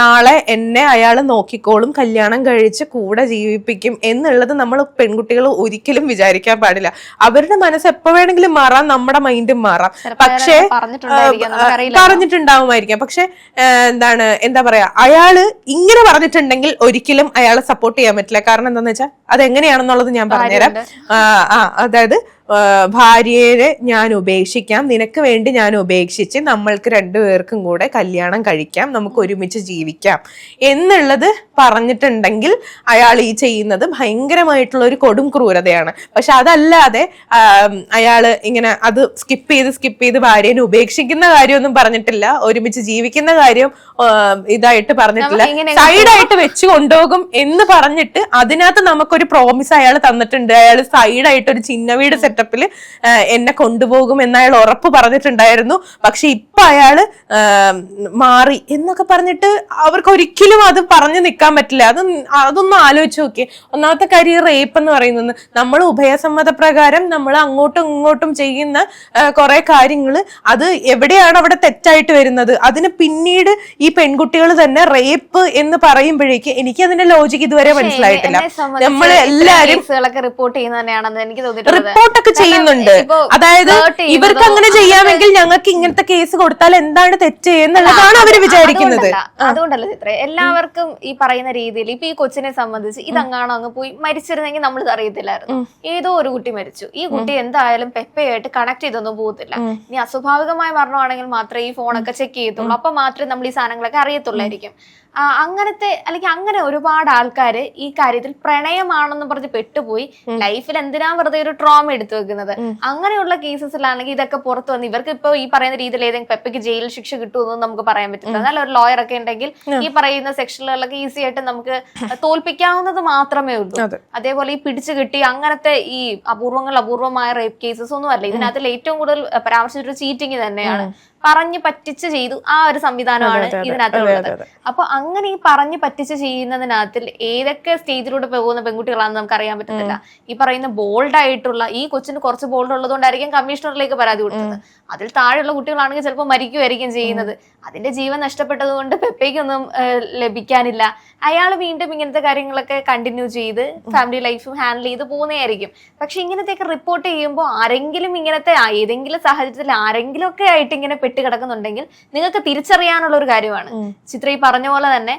നാളെ എന്നെ അയാൾ നോക്കിക്കോളും കല്യാണം കഴിച്ച് കൂടെ ജീവിപ്പിക്കും എന്നുള്ളത് നമ്മൾ പെൺകുട്ടികൾ ഒരിക്കലും വിചാരിക്കാൻ പാടില്ല. അവരുടെ മനസ്സ് എപ്പോ വേണമെങ്കിലും മാറാം നമ്മുടെ മൈൻഡും മാറാം. പക്ഷേ. പറഞ്ഞിട്ടുണ്ടാവുമായിരിക്കാം. പക്ഷെ എന്താണ് എന്താ പറയാ അയാൾ ഇങ്ങനെ പറഞ്ഞിട്ടുണ്ടെങ്കിൽ ഒരിക്കലും അയാളെ സപ്പോർട്ട് ചെയ്യാൻ പറ്റില്ല. കാരണം എന്താന്ന് വെച്ചാൽ അത് എങ്ങനെയാണെന്നുള്ളത് ഞാൻ പറഞ്ഞുതരാം. അതായത് ഭാര്യയെ ഞാൻ ഉപേക്ഷിക്കാം. നിനക്ക് വേണ്ടി ഞാൻ ഉപേക്ഷിച്ച് നമ്മൾക്ക് രണ്ടുപേർക്കും കൂടെ കല്യാണം കഴിക്കാം. നമുക്ക് ഒരുമിച്ച് ജീവിക്കാം. എന്നുള്ളത് പറഞ്ഞിട്ടുണ്ടെങ്കിൽ അയാൾ ഈ ചെയ്യുന്നത് ഭയങ്കരമായിട്ടുള്ള ഒരു കൊടും ക്രൂരതയാണ്. പക്ഷെ അതല്ലാതെ അയാൾ ഇങ്ങനെ അത് സ്കിപ്പ് ചെയ്ത് സ്കിപ്പ് ചെയ്ത് ഭാര്യനെ ഉപേക്ഷിക്കുന്ന കാര്യമൊന്നും പറഞ്ഞിട്ടില്ല. ഒരുമിച്ച് ജീവിക്കുന്ന കാര്യം ഇതായിട്ട് പറഞ്ഞിട്ടില്ല. സൈഡായിട്ട് വെച്ച് കൊണ്ടുപോകും എന്ന് പറഞ്ഞിട്ട് അതിനകത്ത് നമുക്കൊരു പ്രോമിസ് അയാൾ തന്നിട്ടുണ്ട്. അയാൾ സൈഡായിട്ട് ഒരു ചിന്ന വീട് സെറ്റപ്പിൽ എന്നെ കൊണ്ടുപോകും അയാൾ ഉറപ്പ് പറഞ്ഞിട്ടുണ്ടായിരുന്നു. പക്ഷെ ഇപ്പൊ അയാൾ മാറി എന്നൊക്കെ പറഞ്ഞിട്ട് അവർക്ക് ഒരിക്കലും അത് പറഞ്ഞു നിൽക്കാൻ പറ്റില്ല. അത് അതൊന്നും ആലോചിച്ച് നോക്കിയേ. ഒന്നാമത്തെ കാര്യം റേപ്പ് എന്ന് പറയുന്നത് നമ്മൾ ഉഭയസമ്മത പ്രകാരം നമ്മൾ അങ്ങോട്ടും ഇങ്ങോട്ടും ചെയ്യുന്ന കുറെ കാര്യങ്ങൾ അത് എവിടെയാണ് അവിടെ തെറ്റായിട്ട് വരുന്നത്? അതിന് പിന്നീട് ഈ പെൺകുട്ടികൾ തന്നെ റേപ്പ് എന്ന് പറയുമ്പോഴേക്ക് എനിക്ക് അതിന്റെ ലോജിക്ക് ഇതുവരെ മനസ്സിലായിട്ടില്ല. നമ്മൾ എല്ലാവരും റിപ്പോർട്ട് ചെയ്യുന്ന തന്നെയാണെന്ന് എനിക്ക് തോന്നിയിട്ടുണ്ട് റിപ്പോർട്ടൊക്കെ ചെയ്യുന്നുണ്ട്. അതായത് ഇവർക്ക് അങ്ങനെ ചെയ്യാമെങ്കിൽ ഞങ്ങൾക്ക് ഇങ്ങനത്തെ കേസ് കൊടുത്താൽ എന്താണ് തെറ്റ് എന്നുള്ളതാണ് അവർ വിചാരിക്കുന്നത്. അതുകൊണ്ടല്ല, ചിത്ര. എല്ലാവർക്കും ഈ പറയുന്ന രീതിയിൽ ഇപ്പൊ ഈ കൊച്ചിനെ സംബന്ധിച്ച് ഇതങ്ങാണോ അങ്ങ് പോയി മരിച്ചിരുന്നെങ്കിൽ നമ്മൾ അറിയത്തില്ലായിരുന്നു. ഏതോ ഒരു കുട്ടി മരിച്ചു. ഈ കുട്ടി എന്തായാലും പെപ്പയായിട്ട് കണക്ട് ചെയ്തൊന്നും പോകത്തില്ല. ഇനി അസ്വാഭാവികമായ മരണമാണെങ്കിൽ മാത്രമേ ഈ ഫോണൊക്കെ ചെക്ക് ചെയ്യത്തുള്ളൂ. അപ്പൊ മാത്രമേ നമ്മൾ ഈ സാധനങ്ങളൊക്കെ അറിയത്തുള്ളായിരിക്കും. അങ്ങനത്തെ അല്ലെങ്കിൽ അങ്ങനെ ഒരുപാട് ആൾക്കാർ ഈ കാര്യത്തിൽ പ്രണയമാണെന്ന് പറഞ്ഞ് പെട്ടുപോയി ലൈഫിൽ എന്തിനാ വെറുതെ ഒരു ട്രോമ എടുത്തു വെക്കുന്നത്? അങ്ങനെയുള്ള കേസസിലാണെങ്കിൽ ഇതൊക്കെ പുറത്തു വന്ന് ഇവർക്ക് ഇപ്പൊ ഈ പറയുന്ന രീതിയിൽ ഏതെങ്കിലും പെപ്പയ്ക്ക് ജയിൽ ശിക്ഷ കിട്ടുമെന്ന് നമുക്ക് പറയാൻ പറ്റില്ല നല്ല ഒരു ലോയർ ഒക്കെ ഉണ്ടെങ്കിൽ ഈ പറയുന്ന സെക്ഷനുകളിലൊക്കെ ഈസി ആയിട്ട് നമുക്ക് തോൽപ്പിക്കാവുന്നത് മാത്രമേ ഉള്ളൂ. അതേപോലെ ഈ പിടിച്ചു കിട്ടി അങ്ങനത്തെ ഈ അപൂർവങ്ങൾ അപൂർവമായ റേപ്പ് കേസസ് ഒന്നും അല്ല. ഇതിനകത്തിൽ ഏറ്റവും കൂടുതൽ പരാമർശിച്ചൊരു ചീറ്റിംഗ് തന്നെയാണ്. പറഞ്ഞു പറ്റിച്ച് ചെയ്തു. ആ ഒരു സംവിധാനമാണ് ഇതിനകത്തുള്ളത്. അപ്പൊ അങ്ങനെ ഈ പറഞ്ഞു പറ്റിച്ച് ചെയ്യുന്നതിനകത്തിൽ ഏതൊക്കെ സ്റ്റേജിലൂടെ പോകുന്ന പെൺകുട്ടികളാണെന്ന് നമുക്ക് അറിയാൻ പറ്റത്തില്ല ഈ പറയുന്ന ബോൾഡ് ആയിട്ടുള്ള ഈ കൊച്ചിന് കുറച്ച് ബോൾഡ് ഉള്ളതുകൊണ്ടായിരിക്കും കമ്മീഷണറിലേക്ക് പരാതി കൊടുത്തത്. അതിൽ താഴെയുള്ള കുട്ടികളാണെങ്കിൽ ചിലപ്പോൾ മരിക്കുമായിരിക്കും ചെയ്യുന്നത്. അതിന്റെ ജീവൻ നഷ്ടപ്പെട്ടത് കൊണ്ട് പെപ്പയ്ക്കൊന്നും ലഭിക്കാനില്ല. അയാൾ വീണ്ടും ഇങ്ങനത്തെ കാര്യങ്ങളൊക്കെ കണ്ടിന്യൂ ചെയ്ത് ഫാമിലി ലൈഫും ഹാൻഡിൽ ചെയ്ത് പോകുന്നതായിരിക്കും. പക്ഷെ ഇങ്ങനത്തെയൊക്കെ റിപ്പോർട്ട് ചെയ്യുമ്പോൾ ആരെങ്കിലും ഇങ്ങനത്തെ ഏതെങ്കിലും സാഹചര്യത്തിൽ ആരെങ്കിലും ഒക്കെ ആയിട്ട് ഇങ്ങനെ പെട്ട് കിടക്കുന്നുണ്ടെങ്കിൽ നിങ്ങൾക്ക് തിരിച്ചറിയാനുള്ള ഒരു കാര്യമാണ് ചിത്ര ഈ പറഞ്ഞ പോലെ തന്നെ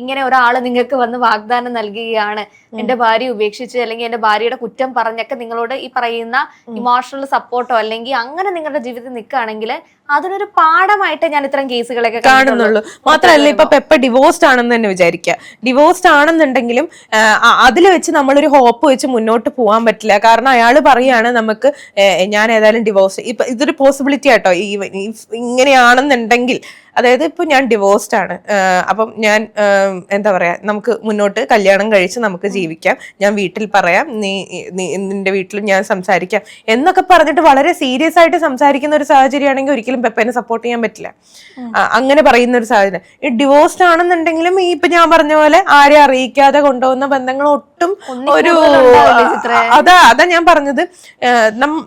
ഇങ്ങനെ ഒരാൾ നിങ്ങൾക്ക് വന്ന് വാഗ്ദാനം നൽകുകയാണ്. എന്റെ ഭാര്യ ഉപേക്ഷിച്ച് അല്ലെങ്കിൽ എന്റെ ഭാര്യയുടെ കുറ്റം പറഞ്ഞൊക്കെ നിങ്ങളോട് ഈ പറയുന്ന ഇമോഷണൽ സപ്പോർട്ടോ അല്ലെങ്കിൽ അങ്ങനെ നിങ്ങളുടെ ജീവിതത്തിൽ നിൽക്കുകയാണെങ്കിൽ അതിനൊരു പാഠമായിട്ട് ഞാൻ ഇത്തരം കേസുകളൊക്കെ കാണുന്നുള്ളൂ. മാത്രമല്ല ഇപ്പൊ പെപ്പ ഡിവോഴ്സ്ഡ് ആണെന്ന് തന്നെ വിചാരിക്കുക. ഡിവോഴ്സ്ഡ് ആണെന്നുണ്ടെങ്കിലും അതിൽ വെച്ച് നമ്മളൊരു ഹോപ്പ് വെച്ച് മുന്നോട്ട് പോകാൻ പറ്റില്ല. കാരണം അയാൾ പറയാണ് നമുക്ക് ഞാൻ ഏതായാലും ഡിവോഴ്സ് ഇപ്പൊ ഇതൊരു പോസിബിലിറ്റി ആട്ടോ. ഇങ്ങനെയാണെന്നുണ്ടെങ്കിൽ അതായത് ഇപ്പൊ ഞാൻ ഡിവോഴ്സ്ഡ് ആണ്. അപ്പം ഞാൻ എന്താ പറയാ നമുക്ക് മുന്നോട്ട് കല്യാണം കഴിച്ച് നമുക്ക് ജീവിക്കാം. ഞാൻ വീട്ടിൽ പറയാം നീ നീ നിന്റെ വീട്ടിൽ ഞാൻ സംസാരിക്കാം എന്നൊക്കെ പറഞ്ഞിട്ട് വളരെ സീരിയസ് ആയിട്ട് സംസാരിക്കുന്ന ഒരു സാഹചര്യമാണെങ്കിൽ ഒരിക്കലും പെപ്പേനെ സപ്പോർട്ട് ചെയ്യാൻ പറ്റില്ല. അങ്ങനെ പറയുന്ന ഒരു സാഹചര്യം. ഈ ഡിവോഴ്സ്ഡ് ആണെന്നുണ്ടെങ്കിലും ഈ ഇപ്പൊ ഞാൻ പറഞ്ഞ പോലെ ആരെ അറിയിക്കാതെ കൊണ്ടുപോകുന്ന ബന്ധങ്ങൾ ഒട്ടും ഒരു? അതാ അതാ ഞാൻ പറഞ്ഞത്.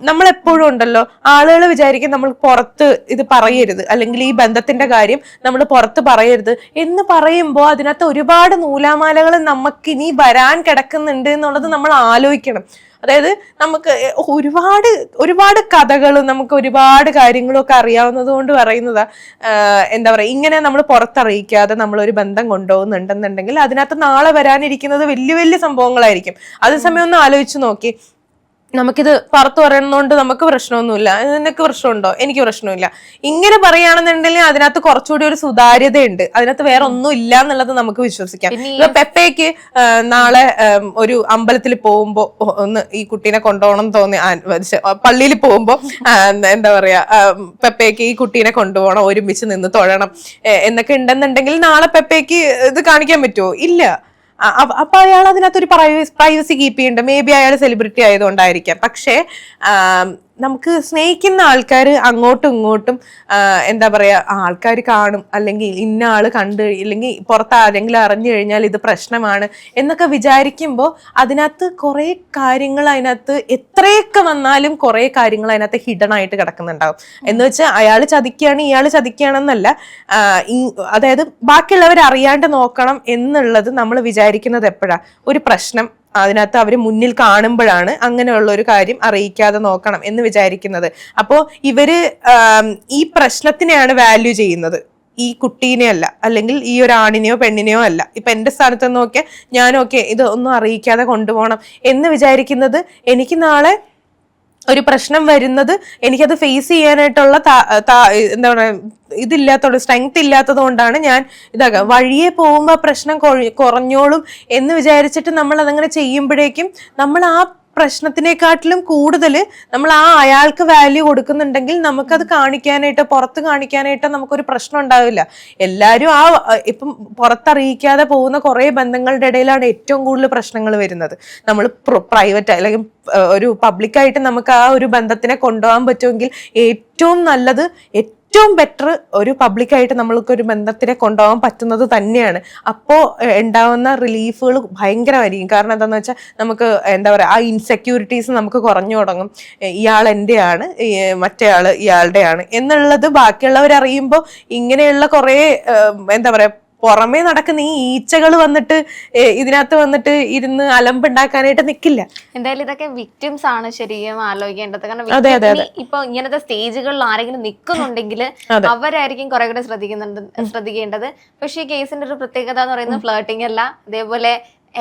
നമ്മൾ എപ്പോഴും ഉണ്ടല്ലോ ആളുകൾ വിചാരിക്കും നമ്മൾ പുറത്ത് ഇത് പറയരുത്. അല്ലെങ്കിൽ ഈ ബന്ധത്തിന്റെ കാര്യം നമ്മൾ പുറത്ത് പറയരുത്. എന്ന് പറയുമ്പോൾ അതിനകത്ത് ഒരുപാട് നൂലാമാലകൾ നമുക്ക് ഇനി വരാൻ കിടക്കുന്നുണ്ട് എന്നുള്ളത് നമ്മൾ ആലോചിക്കണം. അതായത് നമുക്ക് ഒരുപാട് ഒരുപാട് കഥകളും നമുക്ക് ഒരുപാട് കാര്യങ്ങളും ഒക്കെ അറിയാവുന്നത് കൊണ്ട് പറയുന്നതാ എന്താ പറയുക ഇങ്ങനെ നമ്മൾ പുറത്തറിയിക്കാതെ നമ്മൾ ഒരു ബന്ധം കൊണ്ടുപോകുന്നുണ്ടെന്നുണ്ടെങ്കിൽ അതിനകത്ത് നാളെ വരാനിരിക്കുന്നത് വലിയ വലിയ സംഭവങ്ങളായിരിക്കും. അതേസമയം ഒന്ന് ആലോചിച്ച് നോക്കി. നമുക്കിത് പുറത്ത് പറയുന്നതുകൊണ്ട് നമുക്ക് പ്രശ്നമൊന്നുമില്ല. നിനക്ക് പ്രശ്നമുണ്ടോ? എനിക്ക് പ്രശ്നമില്ല. ഇങ്ങനെ പറയുകയാണെന്നുണ്ടെങ്കിൽ അതിനകത്ത് കുറച്ചുകൂടി ഒരു സുതാര്യതയുണ്ട്. അതിനകത്ത് വേറെ ഒന്നും ഇല്ല എന്നുള്ളത് നമുക്ക് വിശ്വസിക്കാം. ഇപ്പൊ പെപ്പയ്ക്ക് നാളെ ഒരു അമ്പലത്തിൽ പോകുമ്പോ ഒന്ന് ഈ കുട്ടീനെ കൊണ്ടുപോകണം തോന്നി പള്ളിയിൽ പോകുമ്പോ എന്താ പറയാ പെപ്പയ്ക്ക് ഈ കുട്ടീനെ കൊണ്ടുപോകണം ഒരുമിച്ച് നിന്ന് തൊഴണം എന്നൊക്കെ ഉണ്ടെന്നുണ്ടെങ്കിൽ നാളെ പെപ്പയ്ക്ക് ഇത് കാണിക്കാൻ പറ്റുമോ ഇല്ല. അപ്പൊ അയാൾ അതിനകത്ത് ഒരു പ്രൈവസി കീപ്പ് ചെയ്യുന്നുണ്ട് മേ ബി അയാൾ സെലിബ്രിറ്റി ആയതുകൊണ്ടായിരിക്കാം. പക്ഷേ നമുക്ക് സ്നേഹിക്കുന്ന ആൾക്കാർ അങ്ങോട്ടും ഇങ്ങോട്ടും എന്താ പറയാ ആൾക്കാർ കാണും. അല്ലെങ്കിൽ ഇന്ന ആൾ കണ്ട് ഇല്ലെങ്കിൽ പുറത്ത് ആരെങ്കിലും അറിഞ്ഞു കഴിഞ്ഞാൽ ഇത് പ്രശ്നമാണ് എന്നൊക്കെ വിചാരിക്കുമ്പോൾ അതിനകത്ത് കുറേ കാര്യങ്ങൾ അതിനകത്ത് എത്രയൊക്കെ വന്നാലും കുറേ കാര്യങ്ങൾ അതിനകത്ത് ഹിഡൻ ആയിട്ട് കിടക്കുന്നുണ്ടാവും. എന്ന് വെച്ചാൽ അയാൾ ചതിക്കുകയാണ് ഇയാൾ ചതിക്കുകയാണെന്നല്ല. അതായത് ബാക്കിയുള്ളവർ അറിയാണ്ട് നോക്കണം എന്നുള്ളത് നമ്മൾ വിചാരിക്കുന്നത് എപ്പോഴാ? ഒരു പ്രശ്നം അതിനകത്ത് അവർ മുന്നിൽ കാണുമ്പോഴാണ് അങ്ങനെയുള്ള ഒരു കാര്യം അറിയിക്കാതെ നോക്കണം എന്ന് വിചാരിക്കുന്നത്. അപ്പോൾ ഇവർ ഈ പ്രശ്നത്തിനെയാണ് വാല്യൂ ചെയ്യുന്നത്. ഈ കുട്ടീനെ അല്ല അല്ലെങ്കിൽ ഈ ഒരു ആണിനെയോ പെണ്ണിനെയോ അല്ല. ഇപ്പൊ എന്റെ സ്ഥാനത്ത് നോക്കിയാൽ ഞാനൊക്കെ ഇത് ഒന്നും അറിയിക്കാതെ കൊണ്ടുപോകണം എന്ന് വിചാരിക്കുന്നത് എനിക്ക് നാളെ ഒരു പ്രശ്നം വരുന്നത് എനിക്കത് ഫേസ് ചെയ്യാനായിട്ടുള്ള എന്താ പറയാ ഇതില്ലാത്തതുകൊണ്ട് സ്ട്രെങ്ത് ഇല്ലാത്തത് കൊണ്ടാണ് ഞാൻ ഇതാക്കുക വഴിയെ പോകുമ്പോൾ പ്രശ്നം കുറഞ്ഞോളും എന്ന് വിചാരിച്ചിട്ട് നമ്മൾ അതങ്ങനെ ചെയ്യുമ്പോഴേക്കും നമ്മൾ ആ പ്രശ്നത്തിനെക്കാട്ടിലും കൂടുതൽ നമ്മൾ ആ അയാൾക്ക് വാല്യൂ കൊടുക്കുന്നുണ്ടെങ്കിൽ നമുക്കത് കാണിക്കാനായിട്ടോ പുറത്ത് കാണിക്കാനായിട്ടോ നമുക്കൊരു പ്രശ്നം ഉണ്ടാവില്ല. എല്ലാവരും ആ ഇപ്പം പുറത്തറിയിക്കാതെ പോകുന്ന കുറേ ബന്ധങ്ങളുടെ ഇടയിലാണ് ഏറ്റവും കൂടുതൽ പ്രശ്നങ്ങൾ വരുന്നത്. നമ്മൾ പ്രൈവറ്റ് അല്ലെങ്കിൽ ഒരു പബ്ലിക്കായിട്ട് നമുക്ക് ആ ഒരു ബന്ധത്തിനെ കൊണ്ടുപോകാൻ പറ്റുമെങ്കിൽ ഏറ്റവും നല്ലത് ഏറ്റവും ബെറ്റർ ഒരു പബ്ലിക്കായിട്ട് നമ്മൾക്ക് ഒരു ബന്ധത്തിനെ കൊണ്ടുപോകാൻ പറ്റുന്നത് തന്നെയാണ്. അപ്പോൾ ഉണ്ടാവുന്ന റിലീഫുകൾ ഭയങ്കരമായിരിക്കും. കാരണം എന്താണെന്ന് വെച്ചാൽ നമുക്ക് എന്താ പറയുക ആ ഇൻസെക്യൂരിറ്റീസ് നമുക്ക് കുറഞ്ഞു തുടങ്ങും. ഇയാൾ എന്റെയാണ് മറ്റേയാൾ ഇയാളുടെയാണ് എന്നുള്ളത് ബാക്കിയുള്ളവർ അറിയുമ്പോൾ ഇങ്ങനെയുള്ള കുറേ എന്താ പറയുക പുറമേ നടക്കുന്ന ഈ ഈച്ചകൾ വന്നിട്ട് ഇതിനകത്ത് വന്നിട്ട് ഇരുന്ന് അലമ്പുണ്ടാക്കാനായിട്ട് നിൽക്കില്ല എന്തായാലും ഇതൊക്കെ വിക്ടിംസ് ആണ് ശരിക്കും ആലോചിക്കേണ്ടത്. കാരണം ഇപ്പൊ ഇങ്ങനത്തെ സ്റ്റേജുകളിൽ ആരെങ്കിലും നിൽക്കുന്നുണ്ടെങ്കിൽ അവരായിരിക്കും കുറെ കൂടെ ശ്രദ്ധിക്കുന്നുണ്ട് ശ്രദ്ധിക്കേണ്ടത്. പക്ഷെ ഈ കേസിന്റെ ഒരു പ്രത്യേകത എന്ന് പറയുന്നത് ഫ്ലേട്ടിംഗ് അല്ല. അതേപോലെ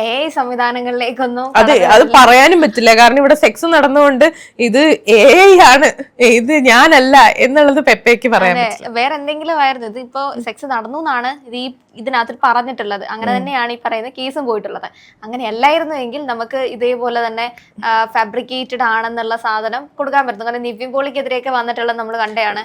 എ സംവിധാനങ്ങളിലേക്കൊന്നും അതെ അത് പറയാനും പറ്റില്ല. കാരണം ഇവിടെ സെക്സ് നടന്നുകൊണ്ട് ഇത് എ ആണ്. ഇത് ഞാനല്ല എന്നുള്ളത് പെപ്പയ്ക്ക് പറയാൻ വേറെ എന്തെങ്കിലും ആയിരുന്നു ഇത് ഇപ്പോ സെക്സ് നടന്നു എന്നാണ് ഇത് ഈ ഇതിനകത്ത് പറഞ്ഞിട്ടുള്ളത്. അങ്ങനെ തന്നെയാണ് ഈ പറയുന്ന കേസും പോയിട്ടുള്ളത്. അങ്ങനെ അല്ലായിരുന്നു എങ്കിൽ നമുക്ക് ഇതേപോലെ തന്നെ ഫാബ്രിക്കേറ്റഡ് ആണെന്നുള്ള സാധനം കൊടുക്കാൻ പറ്റുന്നു. കാരണം നിവിൻ പോളിക്കെതിരെയൊക്കെ വന്നിട്ടുള്ളത് നമ്മൾ കണ്ടെയാണ്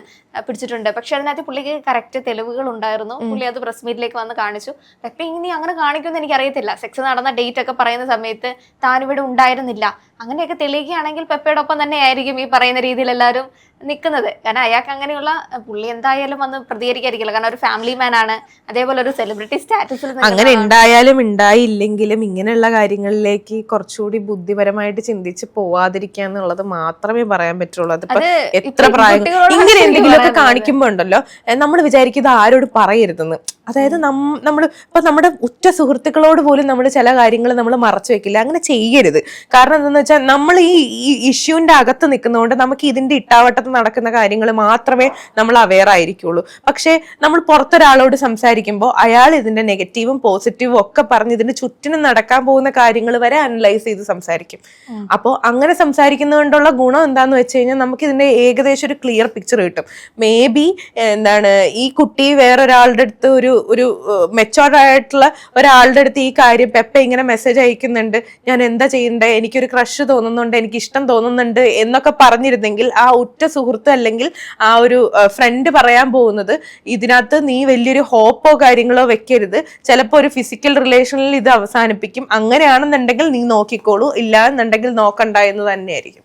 പിടിച്ചിട്ടുണ്ട്. പക്ഷെ അതിനകത്ത് പുള്ളിക്ക് കറക്റ്റ് തെളിവുകൾ ഉണ്ടായിരുന്നു. പുള്ളി അത് പ്രസ് മീറ്റിലേക്ക് വന്ന് കാണിച്ചു. പെപ്പ ഇനി അങ്ങനെ കാണിക്കുമെന്ന് എനിക്ക് അറിയത്തില്ല സെക്സ് നടന്ന ഡേറ്റ് ഒക്കെ പറയുന്ന സമയത്ത് താൻ ഇവിടെ ഉണ്ടായിരുന്നില്ല. അങ്ങനെയൊക്കെ തെളിയിക്കുകയാണെങ്കിൽ പെപ്പയുടെ ഒപ്പം തന്നെ ആയിരിക്കും ഈ പറയുന്ന രീതിയിൽ എല്ലാവരും നിൽക്കുന്നത്. കാരണം അയാൾക്ക് അങ്ങനെയുള്ള പുള്ളി എന്തായാലും വന്ന് പ്രതികരിക്കാതിരിക്കില്ല. കാരണം ഒരു ഫാമിലി മാൻ ആണ്. അതേപോലെ ഒരു സെലിബ്രിറ്റി സ്റ്റാറ്റസിൽ അങ്ങനെ ഉണ്ടായാലും ഉണ്ടായില്ലെങ്കിലും ഇങ്ങനെയുള്ള കാര്യങ്ങളിലേക്ക് കുറച്ചുകൂടി ബുദ്ധിപരമായിട്ട് ചിന്തിച്ച് പോവാതിരിക്കുക എന്നുള്ളത് മാത്രമേ പറയാൻ പറ്റുള്ളൂ. അതിപ്പോ അത് എത്ര പ്രായം ഇങ്ങനെ എന്തെങ്കിലുമൊക്കെ. കാണിക്കുമ്പോ ഉണ്ടല്ലോ നമ്മൾ വിചാരിക്കും ഇത് ആരോട് പറയരുതെന്ന്. അതായത് നമ്മൾ ഇപ്പൊ നമ്മുടെ ഉറ്റ സുഹൃത്തുക്കളോട് പോലും നമ്മൾ ചില കാര്യങ്ങൾ നമ്മൾ മറച്ചു വെക്കില്ല. അങ്ങനെ ചെയ്യരുത്. കാരണം എന്താണെന്ന് വെച്ചാൽ നമ്മൾ ഈ ഇഷ്യൂവിന്റെ അകത്ത് നിൽക്കുന്നതുകൊണ്ട് നമുക്ക് ഇതിന്റെ ഇട്ടാവട്ടത്ത് നടക്കുന്ന കാര്യങ്ങൾ മാത്രമേ നമ്മൾ അവെയർ ആയിരിക്കുള്ളൂ. പക്ഷേ നമ്മൾ പുറത്തൊരാളോട് സംസാരിക്കുമ്പോൾ അയാൾ ഇതിന്റെ നെഗറ്റീവും പോസിറ്റീവും ഒക്കെ പറഞ്ഞ് ഇതിന്റെ ചുറ്റിനും നടക്കാൻ പോകുന്ന കാര്യങ്ങൾ വരെ അനലൈസ് ചെയ്ത് സംസാരിക്കും. അപ്പോൾ അങ്ങനെ സംസാരിക്കുന്നതുകൊണ്ടുള്ള ഗുണം എന്താന്ന് വെച്ച് കഴിഞ്ഞാൽ നമുക്ക് ഇതിന്റെ ഏകദേശം ഒരു ക്ലിയർ പിക്ചർ കിട്ടും. മേ ബി എന്താണ് ഈ കുട്ടി വേറൊരാളുടെ അടുത്ത് ഒരു ഒരു മെച്ചോർഡ് ആയിട്ടുള്ള ഒരാളുടെ അടുത്ത് ഈ കാര്യം പെപ്പ ഇങ്ങനെ മെസ്സേജ് അയക്കുന്നുണ്ട്. ഞാൻ എന്താ ചെയ്യണ്ടേ? എനിക്കൊരു ക്രഷ് തോന്നുന്നുണ്ട് എനിക്ക് ഇഷ്ടം തോന്നുന്നുണ്ട് എന്നൊക്കെ പറഞ്ഞിരുന്നെങ്കിൽ ആ ഉറ്റ സുഹൃത്ത് അല്ലെങ്കിൽ ആ ഒരു ഫ്രണ്ട് പറയാൻ പോകുന്നത് ഇതിനകത്ത് നീ വലിയൊരു ഹോപ്പോ കാര്യങ്ങളോ വെക്കരുത്. ചിലപ്പോൾ ഒരു ഫിസിക്കൽ റിലേഷനിൽ ഇത് അവസാനിപ്പിക്കും. അങ്ങനെയാണെന്നുണ്ടെങ്കിൽ നീ നോക്കിക്കോളൂ. ഇല്ല എന്നുണ്ടെങ്കിൽ നോക്കണ്ട എന്ന് തന്നെയായിരിക്കും.